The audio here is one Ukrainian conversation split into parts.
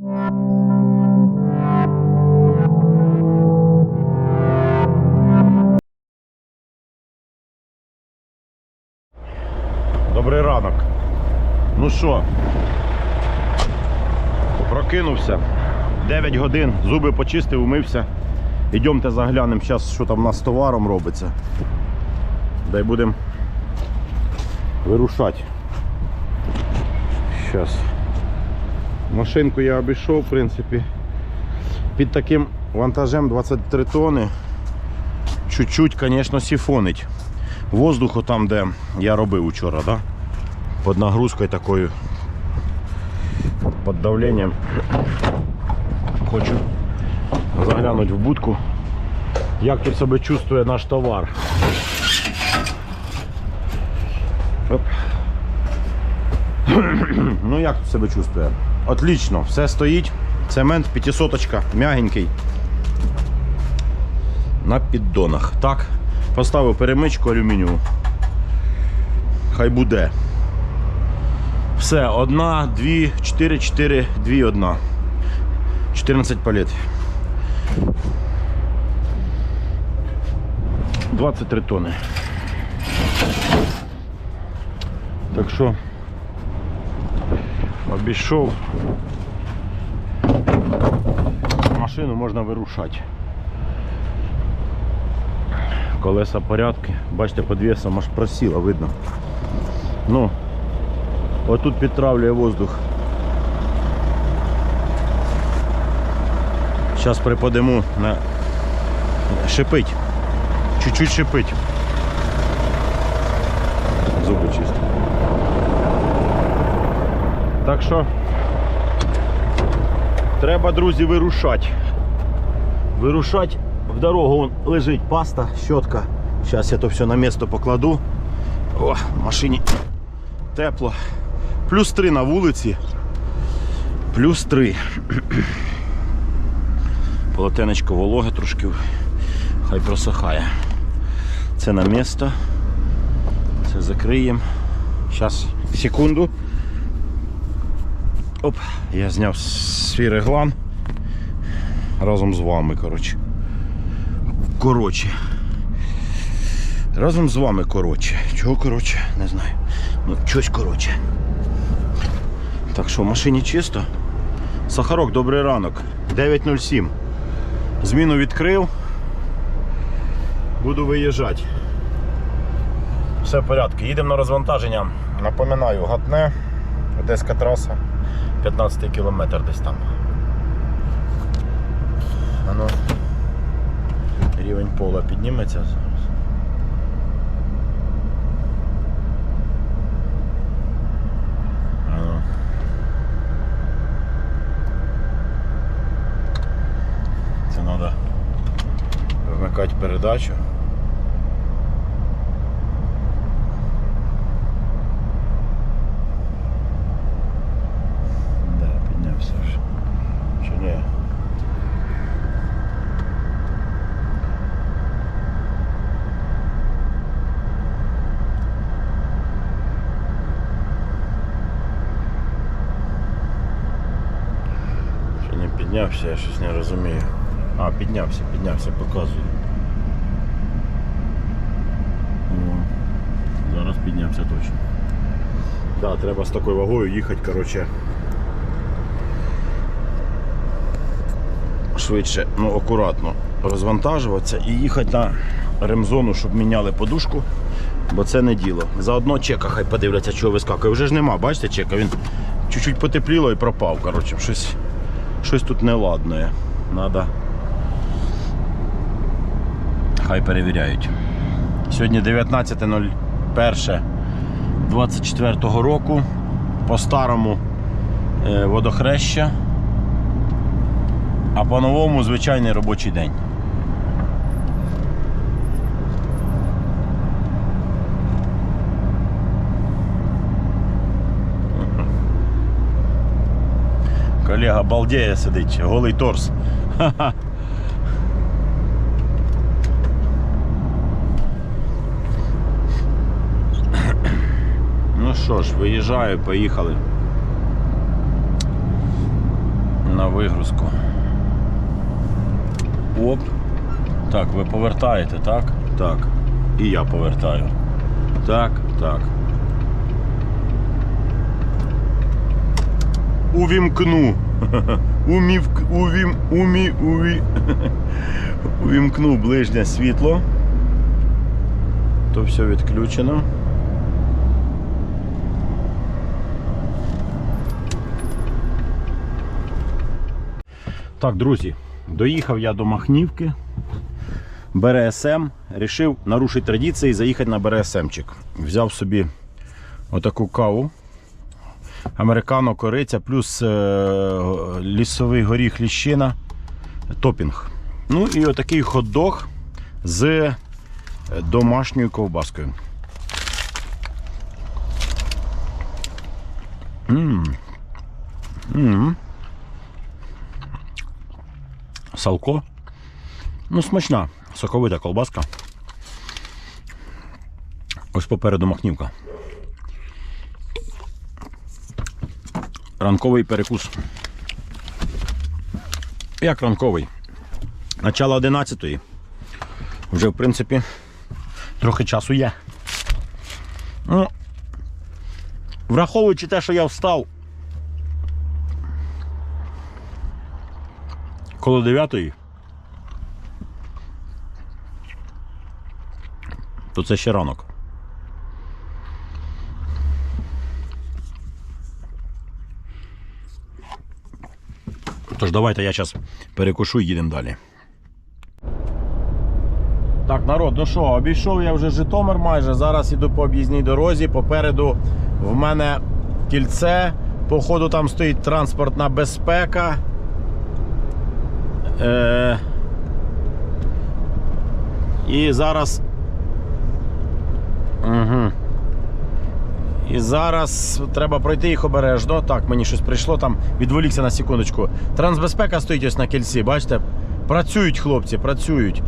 Добрий ранок. Ну що, прокинувся. 9 годин, зуби почистив, умився. Ідемте заглянемо зараз, що там у нас з товаром робиться. Дай будемо вирушати. Зараз. Машинку я обійшов, в принципі. Під таким вантажем 23 тони. Чуть-чуть, звісно, сіфонить. Воздуху там, де я робив вчора, да? Під нагрузкою такою. Під давленням. Хочу заглянути в будку. Як тут себе чувствує наш товар. Оп. Ну як тут себе чувствує? Отлично, все стоїть. Цемент 500 м'ягенький. На піддонах. Так, поставив перемичку алюмінієву. Хай буде. Все, одна, дві, чотири, чотири, дві, одна. 14 палет. 23 тони. Так що обійшов. Машину можна вирушати. Колеса порядки. Бачите, під весом аж просіло, видно. Ну, отут підтравлює воздух. Зараз припадемо на шипить. Чуть-чуть шипить. Зуби чисті. Так що треба, друзі, вирушати. Вирушати в дорогу вон лежить паста, щотка. Зараз я то все на місто покладу. О, в машині тепло. Плюс 3 на вулиці. Плюс 3. Полотенечко вологе трошки. Хай просихає. Це на місто. Це закриємо. Зараз, секунду. Оп, я зняв свій реглан разом з вами, коротше. Коротше. Разом з вами коротше. Чого коротше? Не знаю. Ну, щось коротше. Так що в машині чисто. Сахарок, добрий ранок. 9.07. Зміну відкрив. Буду виїжджати. Все в порядку. Їдемо на розвантаження. Напоминаю, гатне, Одеська траса. 15 кілометр десь там. Воно рівень пола підніметься зараз. Воно. Це треба вмикати передачу. Да, піднявся вже. Чи ні? Чи не піднявся, я щось не розумію. А, піднявся, піднявся, показую. О, зараз піднявся точно. Да, треба з такою вагою їхати, коротше. Швидше, ну акуратно розвантажуватися і їхати на ремзону, щоб міняли подушку, бо це не діло. Заодно чека хай подивляться, чого вискакує. Вже ж нема, бачите, чека, він чуть-чуть потепліло і пропав. Коротше, щось, щось тут неладне. Надо. Хай перевіряють. Сьогодні 19.01 24 року. По старому е, водохреща. А по-новому звичайний робочий день. Колега балдеє сидить, голий торс. Ха-ха. Ну що ж, виїжджаю, поїхали. на вигрузку. Оп. Так, ви повертаєте, так? Так. І я повертаю. Так, так. Увімкну. Умів, увім, умі, уві. Увімкну ближнє світло. То все відключено. Так, друзі, доїхав я до Махнівки. БРСМ. Рішив нарушити традиції і заїхати на БРСМчик. Взяв собі отаку каву. Американо кориця плюс е, лісовий горіх ліщина. Топінг. Ну і отакий хот-дог з домашньою ковбаскою. М. М. Салко. Ну, смачна, соковита колбаска. Ось попереду махнівка. Ранковий перекус. Як ранковий? Начало 11-ї. Вже, в принципі, трохи часу є. Ну, враховуючи те, що я встав коло 9-ї, то це ще ранок. Тож давайте я зараз перекушу і їдемо далі. Так, народ, ну що, обійшов я вже Житомир майже. Зараз іду по об'їзній дорозі. Попереду в мене кільце. Походу там стоїть транспортна безпека. Е... І зараз. Угу. І зараз треба пройти їх обережно. Так, мені щось прийшло там. Відволікся на секундочку. Трансбезпека стоїть ось на кільці, бачите? Працюють хлопці, працюють.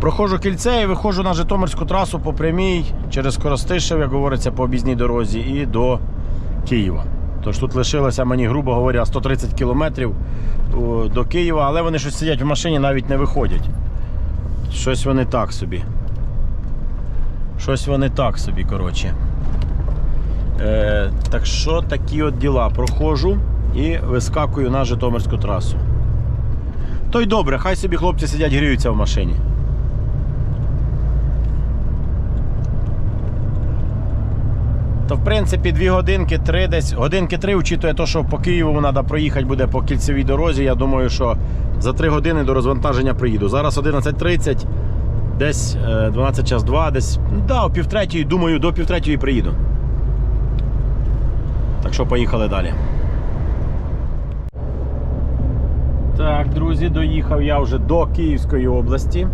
Проходжу кільце і виходжу на Житомирську трасу по прямій через Коростишев, як говориться, по об'їзній дорозі, і до Києва. Тож тут лишилося мені, грубо говоря, 130 кілометрів до Києва, але вони щось сидять в машині, навіть не виходять. Щось вони так собі. Щось вони так собі, коротше. Е, так що такі от діла. Проходжу і вискакую на Житомирську трасу. То й добре, хай собі хлопці сидять, гріються в машині. То в принципі дві годинки, три десь. Годинки три, учитує те, що по Києву треба проїхати буде по кільцевій дорозі. Я думаю, що за три години до розвантаження приїду. Зараз 11.30, десь е, 12 час 2, десь. ну, Да, о півтретьої, думаю, до півтретьої приїду. Так що поїхали далі. Так, друзі, доїхав я вже до Київської області.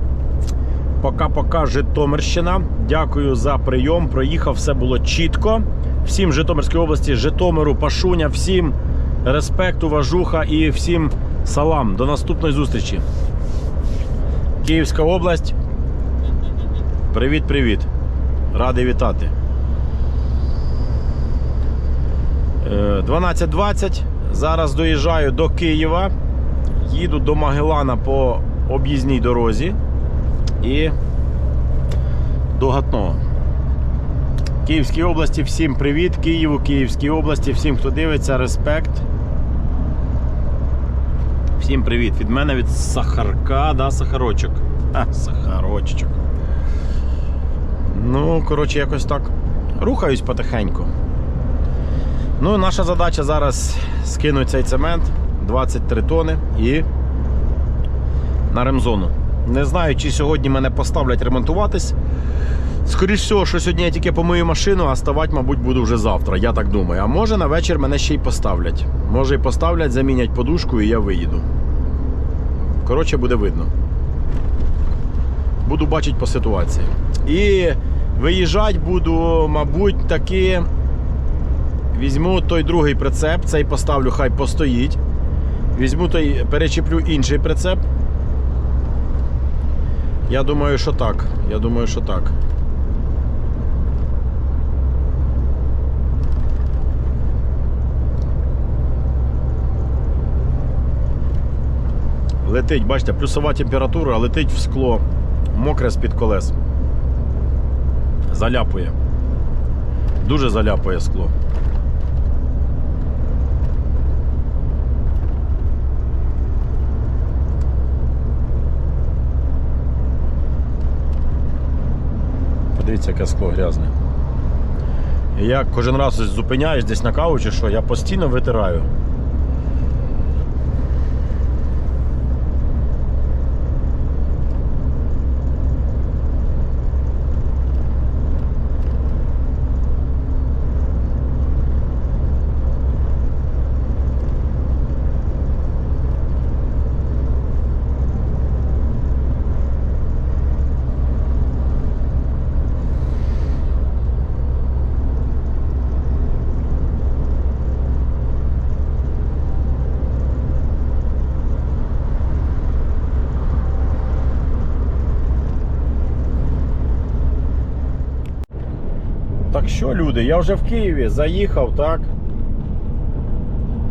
Пока-пока Житомирщина. Дякую за прийом. Проїхав, все було чітко. Всім Житомирській області, Житомиру, Пашуня, всім респекту, важуха і всім салам. До наступної зустрічі. Київська область. Привіт-привіт. Радий вітати. Е, 12.20. Зараз доїжджаю до Києва. Їду до Магелана по об'їзній дорозі і до Гатного. Київській області, всім привіт, Києву, Київській області, всім, хто дивиться, респект. Всім привіт. Від мене від Сахарка, да, Сахарочок. А, Сахарочок. Ну, коротше, якось так. Рухаюсь потихеньку. Ну, наша задача зараз скинути цей цемент 23 тони і на ремзону. Не знаю, чи сьогодні мене поставлять ремонтуватись. Скоріше всього, що сьогодні я тільки помию машину, а ставати, мабуть, буду вже завтра, я так думаю. А може на вечір мене ще й поставлять. Може і поставлять, замінять подушку і я виїду. Коротше, буде видно. Буду бачити по ситуації. І виїжджати буду, мабуть, таки. Візьму той другий прицеп, цей поставлю, хай постоїть. Візьму той, перечеплю інший прицеп. Я думаю, що так. Я думаю, що так. Летить, бачите, плюсова температура, летить в скло, мокре з-під колес. Заляпує. Дуже заляпує скло. Подивіться, яке скло грязне. І я кожен раз зупиняюсь десь на каву чи що, я постійно витираю. Так що, люди, я вже в Києві заїхав, так?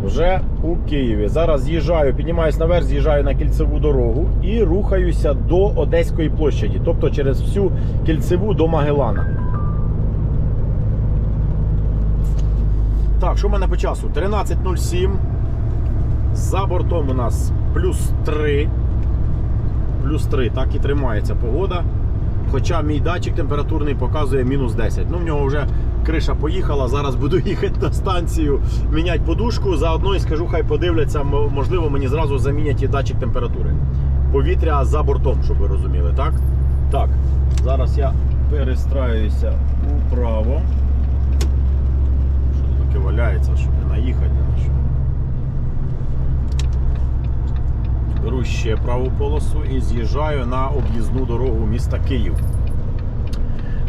Вже у Києві. Зараз з'їжджаю, піднімаюсь наверх, з'їжджаю на кільцеву дорогу і рухаюся до Одеської площаді, тобто через всю кільцеву до Магелана. Так, що в мене по часу? 13.07. За бортом у нас плюс 3. Плюс 3, так і тримається погода. Хоча мій датчик температурний показує мінус 10. Ну, в нього вже криша поїхала. Зараз буду їхати на станцію, міняти подушку. Заодно і скажу, хай подивляться, можливо, мені зразу замінять і датчик температури. Повітря за бортом, щоб ви розуміли, так? Так, зараз я перестраюся вправо. Що таке валяється, щоб не наїхати на що. Беру ще праву полосу і з'їжджаю на об'їзну дорогу міста Київ.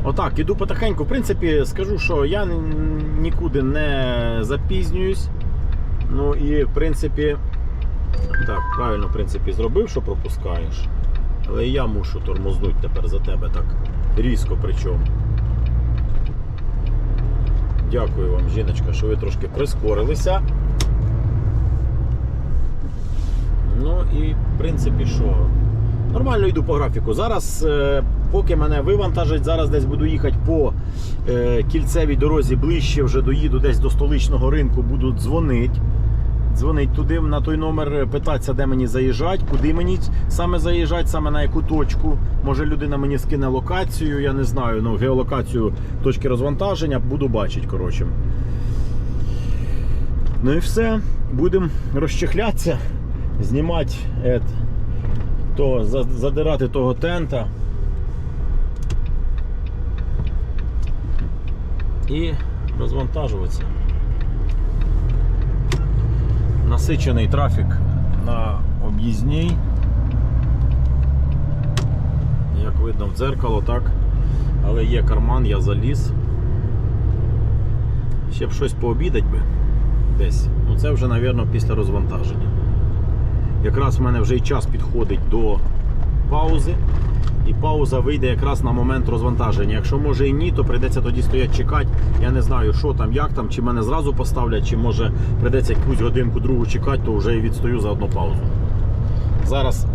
Отак, іду потихеньку. В принципі, скажу, що я нікуди не запізнююсь. Ну і в принципі, так, правильно в принципі, зробив, що пропускаєш. Але я мушу тормознути тепер за тебе так різко причому. Дякую вам, жіночка, що ви трошки прискорилися. Ну і в принципі що? Нормально йду по графіку. Зараз, е, поки мене вивантажать, зараз десь буду їхати по е, кільцевій дорозі ближче, вже доїду десь до столичного ринку, буду дзвонити. Дзвонить туди на той номер, питатися, де мені заїжджати, куди мені саме заїжджати, саме на яку точку. Може людина мені скине локацію, я не знаю, ну, геолокацію точки розвантаження, буду бачити, коротше. Ну і все, будемо розчехлятися, знімати ет, то, задирати того тента. І розвантажуватися. Насичений трафік на об'їзній. Як видно в дзеркало, так. Але є карман, я заліз. Ще б щось пообідать би десь. Ну це вже, мабуть, після розвантаження. Якраз в мене вже й час підходить до паузи. І пауза вийде якраз на момент розвантаження. Якщо може і ні, то прийдеться тоді стояти чекати. Я не знаю, що там, як там, чи мене зразу поставлять, чи може прийдеться якусь годинку другу чекати, то вже і відстою за одну паузу. Зараз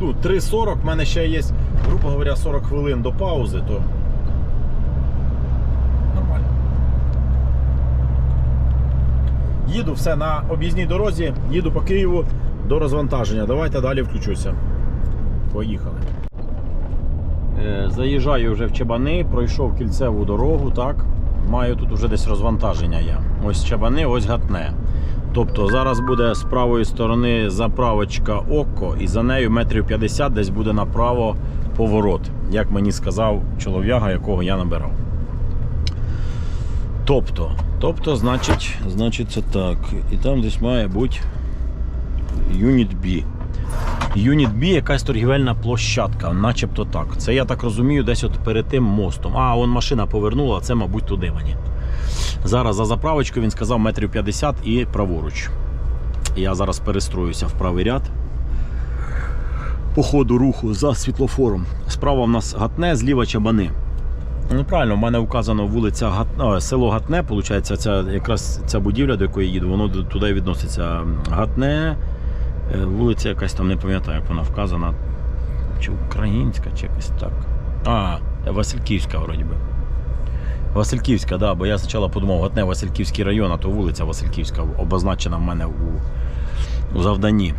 ну, 3.40, в мене ще є, грубо говоря, 40 хвилин до паузи, то нормально. Їду все на об'їзній дорозі, їду по Києву до розвантаження. Давайте далі включуся. Поїхали. Е, Заїжджаю вже в Чабани, пройшов кільцеву дорогу, так. Маю тут вже десь розвантаження я. Ось Чабани, ось гатне. Тобто зараз буде з правої сторони заправочка Око, і за нею метрів 50 десь буде направо поворот, як мені сказав чолов'яга, якого я набирав. Тобто, тобто, значить, значить, це так. І там десь має бути Юніт B. Юніт B якась торгівельна площадка, начебто так. Це я так розумію, десь от перед тим мостом. А, он машина повернула, це, мабуть, туди мені. Зараз за заправочку він сказав метрів 50 і праворуч. Я зараз перестроюся в правий ряд. По ходу руху за світлофором. Справа в нас гатне, зліва чабани. Ну, правильно, в мене вказано вулиця Гат... а, село Гатне, виходить, ця, якраз ця будівля, до якої їду, воно туди відноситься. Гатне, Вулиця якась там не пам'ятаю, як вона вказана. Чи українська, чи якось так. А, Васильківська, вроді би. Васильківська, да, бо я спочатку подумав, от не Васильківський район, а то вулиця Васильківська обозначена в мене у, у завданні.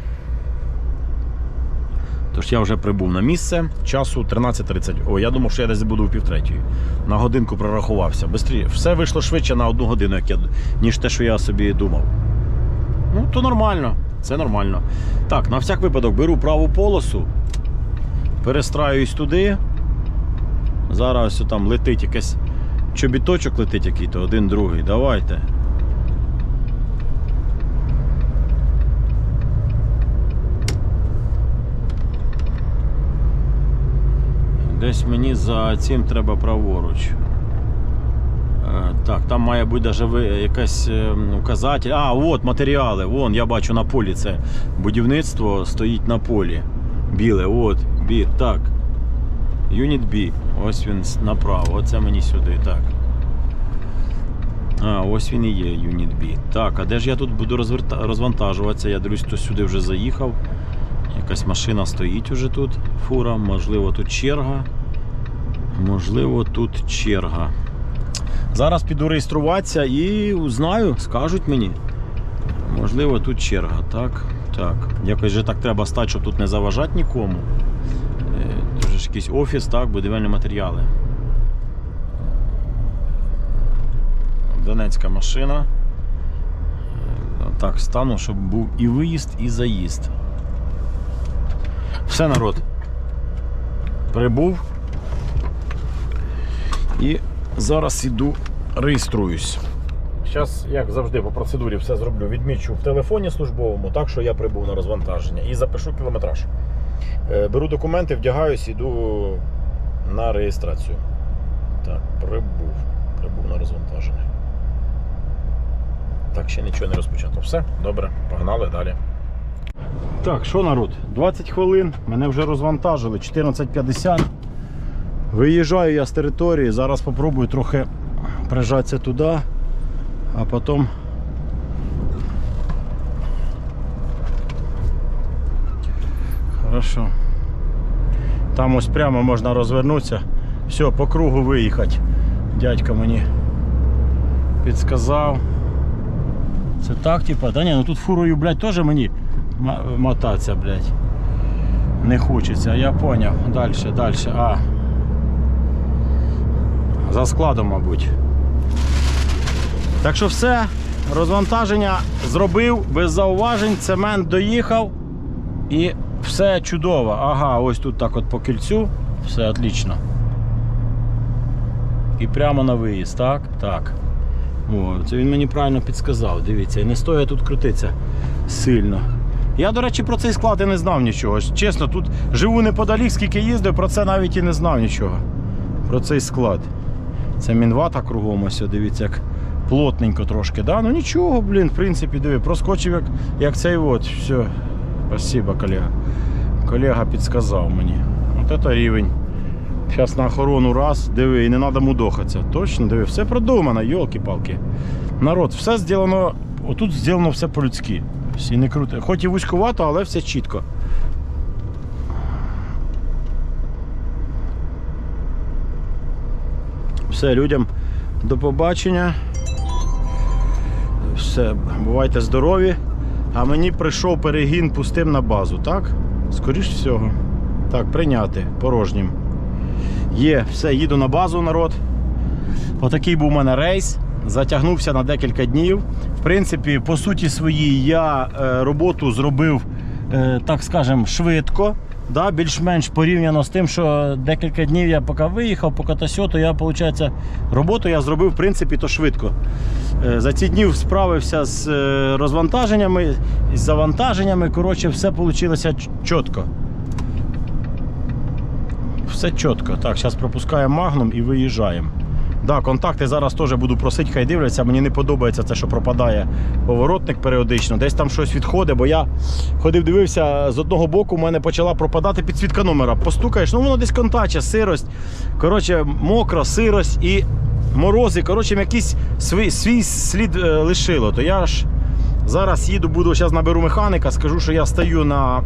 Тож я вже прибув на місце часу 13.30. О, я думав, що я десь буду в півтретьої. На годинку прорахувався. Бистрі... Все вийшло швидше на одну годину, як я... ніж те, що я собі думав. Ну, то нормально, це нормально. Так, на всяк випадок беру праву полосу, перестраюсь туди. Зараз ось там летить якийсь чобіточок летить який-то, один другий. Давайте. Десь мені за цим треба праворуч. Е, Так, там має бути даже ви- якась е, указатель. А, от матеріали. Вон, я бачу на полі це будівництво стоїть на полі. Біле, от, бі, так. Юніт B. Ось він направо. Оце мені сюди, так. А, ось він і є, Юніт B. Так, а де ж я тут буду розвантажуватися? Я дивлюсь, хтось сюди вже заїхав. Якась машина стоїть уже тут. Фура, можливо, тут черга. Можливо, тут черга. Зараз піду реєструватися і узнаю, скажуть мені. Можливо, тут черга, так? Так. Якось же так треба стати, щоб тут не заважати нікому. Е, Тут ж якийсь офіс, так, будівельні матеріали. Донецька машина. Е, Так, стану, щоб був і виїзд, і заїзд. Все, народ. Прибув. І зараз іду реєструюсь. Зараз, як завжди, по процедурі все зроблю. Відмічу в телефоні службовому, так що я прибув на розвантаження і запишу кілометраж. Е, Беру документи, вдягаюсь, іду на реєстрацію. Так, прибув. Прибув на розвантаження. Так, ще нічого не розпочато. Все, добре, погнали далі. Так, що народ? 20 хвилин, мене вже розвантажили, 14.50. Виїжджаю я з території, зараз спробую трохи прижатися туди, а потім. Хорошо. Там ось прямо можна розвернутися. Все, по кругу виїхати. Дядько мені підсказав. Це так, типа, та ні, ну тут фурою, блядь, теж мені мотатися, блядь. Не хочеться, я поняв. Далі, далі. А. За складом, мабуть. Так що все, розвантаження зробив без зауважень, цемент доїхав і все чудово. Ага, ось тут так от по кільцю. Все отлично. І прямо на виїзд, так? Так. О, це він мені правильно підсказав. Дивіться, і не стоїть тут крутитися сильно. Я, до речі, про цей склад і не знав нічого. Чесно, тут живу неподалік, скільки їздив, про це навіть і не знав нічого. Про цей склад. Це мінвата кругом, ось, дивіться, як плотненько трошки. Да? Ну нічого, блін, в принципі, диви, проскочив як, як цей от. Все. Спасибо, колега. Колега підсказав мені. От це рівень. Зараз на охорону раз, диви, і не треба мудохатися. Точно, диви, все продумано, йолки-палки. Народ, все зроблено, отут зроблено все по-людськи. Всі не круто. Хоч і вузькувато, але все чітко. Все, людям до побачення. Все, бувайте здорові. А мені прийшов перегін пустим на базу, так? Скоріш всього. Так, прийняти порожнім. Є, все, їду на базу, народ. Отакий був у мене рейс. Затягнувся на декілька днів. В принципі, по суті своїй, я е, роботу зробив, е, так скажемо, швидко. Да, більш-менш порівняно з тим, що декілька днів я поки виїхав, поки то сьо, то я, виходить, роботу я зробив в принципі то швидко. Е, За ці дні справився з е, розвантаженнями, з завантаженнями. Коротше, все вийшло чітко. Все чітко. Так, зараз пропускаємо магнум і виїжджаємо. Да, контакти зараз теж буду просити, хай дивляться. Мені не подобається це, що пропадає поворотник періодично. Десь там щось відходить, бо я ходив, дивився, з одного боку в мене почала пропадати підсвітка номера. Постукаєш, ну воно десь контаче, сирость. Коротше, мокро, сирость і морози. Коротше, якийсь свій, свій слід е, лишило. То я ж Зараз їду, буду зараз наберу механіка, скажу, що я стою на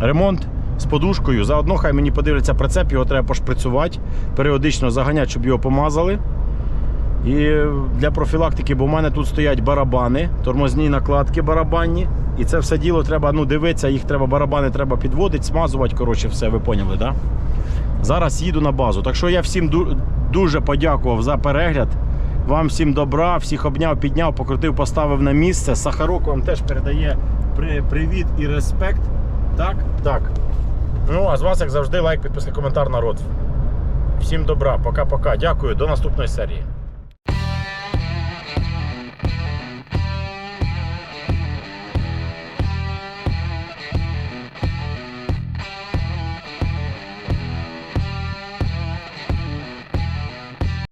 ремонт з подушкою. Заодно хай мені подивляться прицеп, його треба пошприцювати, періодично заганяти, щоб його помазали. І для профілактики, бо в мене тут стоять барабани, тормозні накладки барабанні. І це все діло треба ну, дивитися, їх треба барабани треба підводити, смазувати. Коротше, все, ви поняли? Да? Зараз їду на базу. Так що я всім дуже подякував за перегляд. Вам всім добра, всіх обняв, підняв, покрутив, поставив на місце. Сахарок вам теж передає привіт і респект. Так? Так. Ну, а з вас, як завжди, лайк, підписка, коментар, народ. Всім добра, пока-пока. Дякую, до наступної серії.